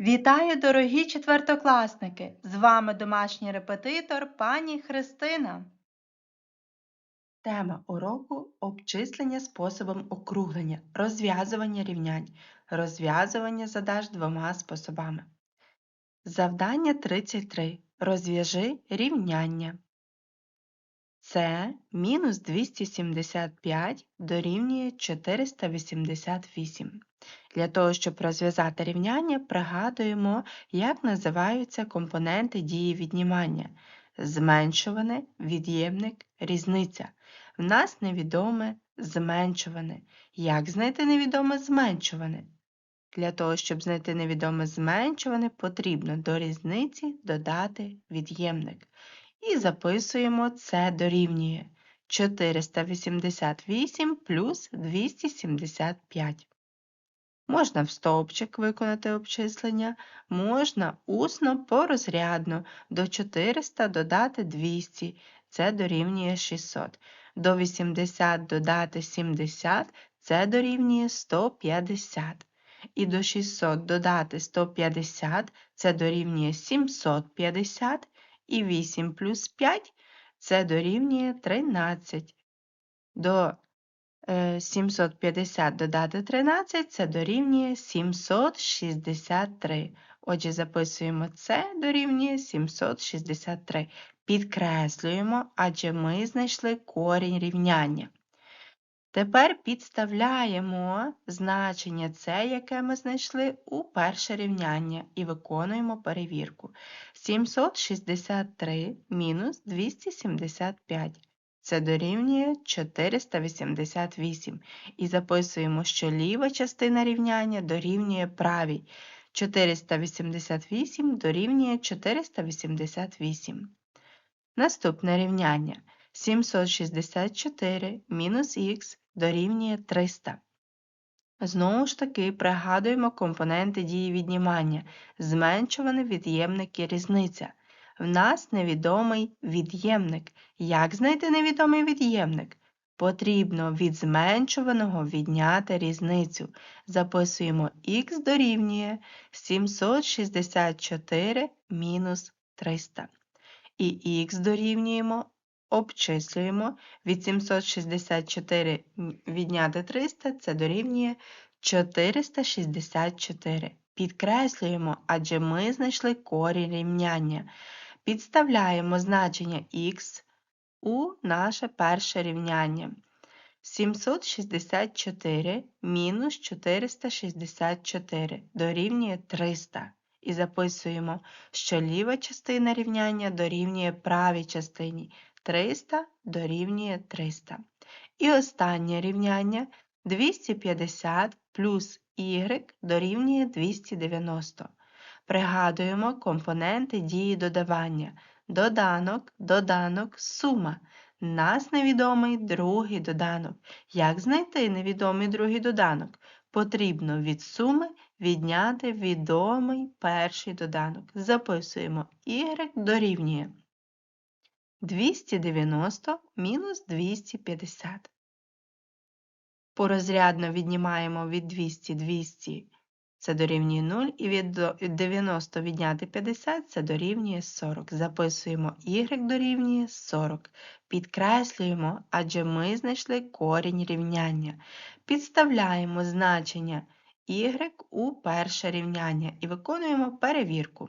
Вітаю, дорогі четвертокласники! З вами домашній репетитор пані Христина. Тема уроку обчислення способом округлення, розв'язування рівнянь, розв'язування задач двома способами. Завдання 33. Розв'яжи рівняння. Це мінус 275 дорівнює 488. Для того, щоб розв'язати рівняння, пригадуємо, як називаються компоненти дії віднімання. Зменшуване, від'ємник, різниця. В нас невідоме зменшуване. Як знайти невідоме зменшуване? Для того, щоб знайти невідоме зменшуване, потрібно до різниці додати від'ємник. І записуємо це дорівнює 488 плюс 275. Можна в стовпчик виконати обчислення, можна усно порозрядно до 400 додати 200, це дорівнює 600. До 80 додати 70, це дорівнює 150. І до 600 додати 150, це дорівнює 750, і 8 плюс 5 це дорівнює 13. До 750 додати 13 це дорівнює 763. Отже, записуємо це дорівнює 763. Підкреслюємо, адже ми знайшли корінь рівняння. Тепер підставляємо значення це, яке ми знайшли, у перше рівняння і виконуємо перевірку. 763 мінус 275. Це дорівнює 488. І записуємо, що ліва частина рівняння дорівнює правій. 488 дорівнює 488. Наступне рівняння. 764 мінус х дорівнює 300. Знову ж таки, пригадуємо компоненти дії віднімання. Зменшуваний від'ємник і різниця. В нас невідомий від'ємник. Як знайти невідомий від'ємник? Потрібно від зменшуваного відняти різницю. Записуємо х дорівнює 764 мінус 300. І х дорівнюємо, обчислюємо. Від 764 відняти 300 це дорівнює 464. Підкреслюємо, адже ми знайшли корінь рівняння. Підставляємо значення х у наше перше рівняння. 764 мінус 464 дорівнює 300. І записуємо, що ліва частина рівняння дорівнює правій частині. 300 дорівнює 300. І останнє рівняння 250 плюс y дорівнює 290. Пригадуємо компоненти дії додавання. Доданок, доданок, сума. Нас невідомий другий доданок. Як знайти невідомий другий доданок? Потрібно від суми відняти відомий перший доданок. Записуємо y дорівнює 290 мінус 250. Порозрядно віднімаємо від 200 200 це дорівнює 0, і від 90 відняти 50 це дорівнює 40. Записуємо y дорівнює 40. Підкреслюємо, адже ми знайшли корінь рівняння. Підставляємо значення y у перше рівняння і виконуємо перевірку.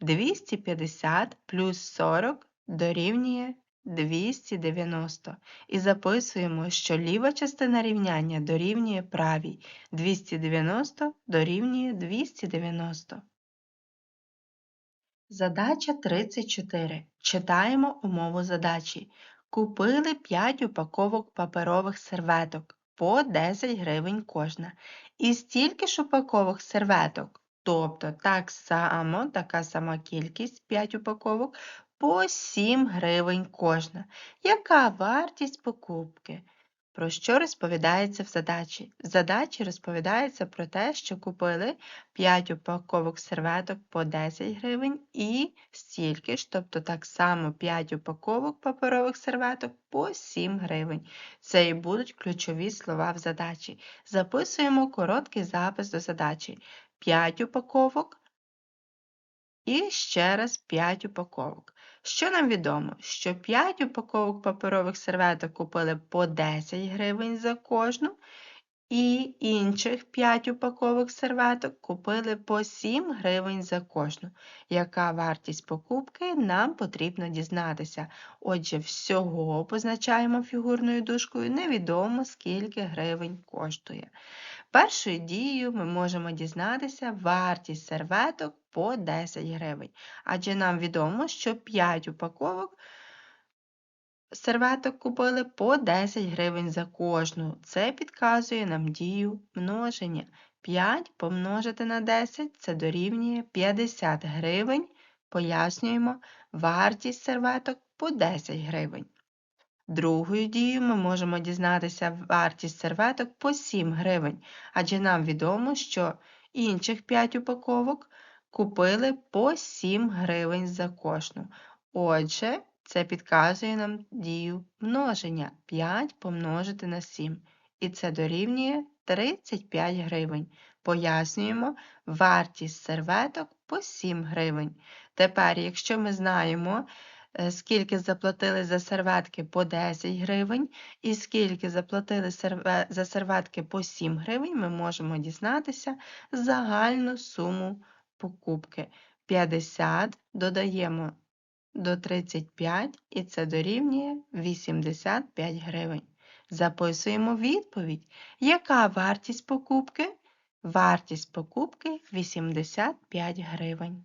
250 плюс 40 дорівнює 290. І записуємо, що ліва частина рівняння дорівнює правій. 290 дорівнює 290. Задача 34. Читаємо умову задачі. Купили 5 упаковок паперових серветок по 10 гривень кожна. І стільки ж упаковок серветок, тобто так само, така сама кількість 5 упаковок по 7 гривень кожна. Яка вартість покупки? Про що розповідається в задачі? В задачі розповідається про те, що купили 5 упаковок серветок по 10 гривень і стільки ж, тобто так само 5 упаковок паперових серветок по 7 гривень. Це і будуть ключові слова в задачі. Записуємо короткий запис до задачі. 5 упаковок І ще раз 5 упаковок. Що нам відомо? Що 5 упаковок паперових серветок купили по 10 гривень за кожну, і інших 5 упаковок серветок купили по 7 гривень за кожну. Яка вартість покупки нам потрібно дізнатися. Отже, всього позначаємо фігурною дужкою, невідомо скільки гривень коштує. Першою дією ми можемо дізнатися вартість серветок по 10 гривень, адже нам відомо, що 5 упаковок серветок купили по 10 гривень за кожну. Це підказує нам дію множення. 5 помножити на 10 це дорівнює 50 гривень. Пояснюємо вартість серветок по 10 гривень. Другою дією ми можемо дізнатися вартість серветок по 7 гривень, адже нам відомо, що інших 5 упаковок купили по 7 гривень за кожну. Отже, це підказує нам дію множення 5 помножити на 7. І це дорівнює 35 гривень. Пояснюємо вартість серветок по 7 гривень. Тепер, якщо ми знаємо, скільки заплатили за серветки по 10 гривень, і скільки заплатили за серветки по 7 гривень, ми можемо дізнатися загальну суму покупки. 50 додаємо до 35 і це дорівнює 85 гривень. Записуємо відповідь. Яка вартість покупки? Вартість покупки 85 гривень.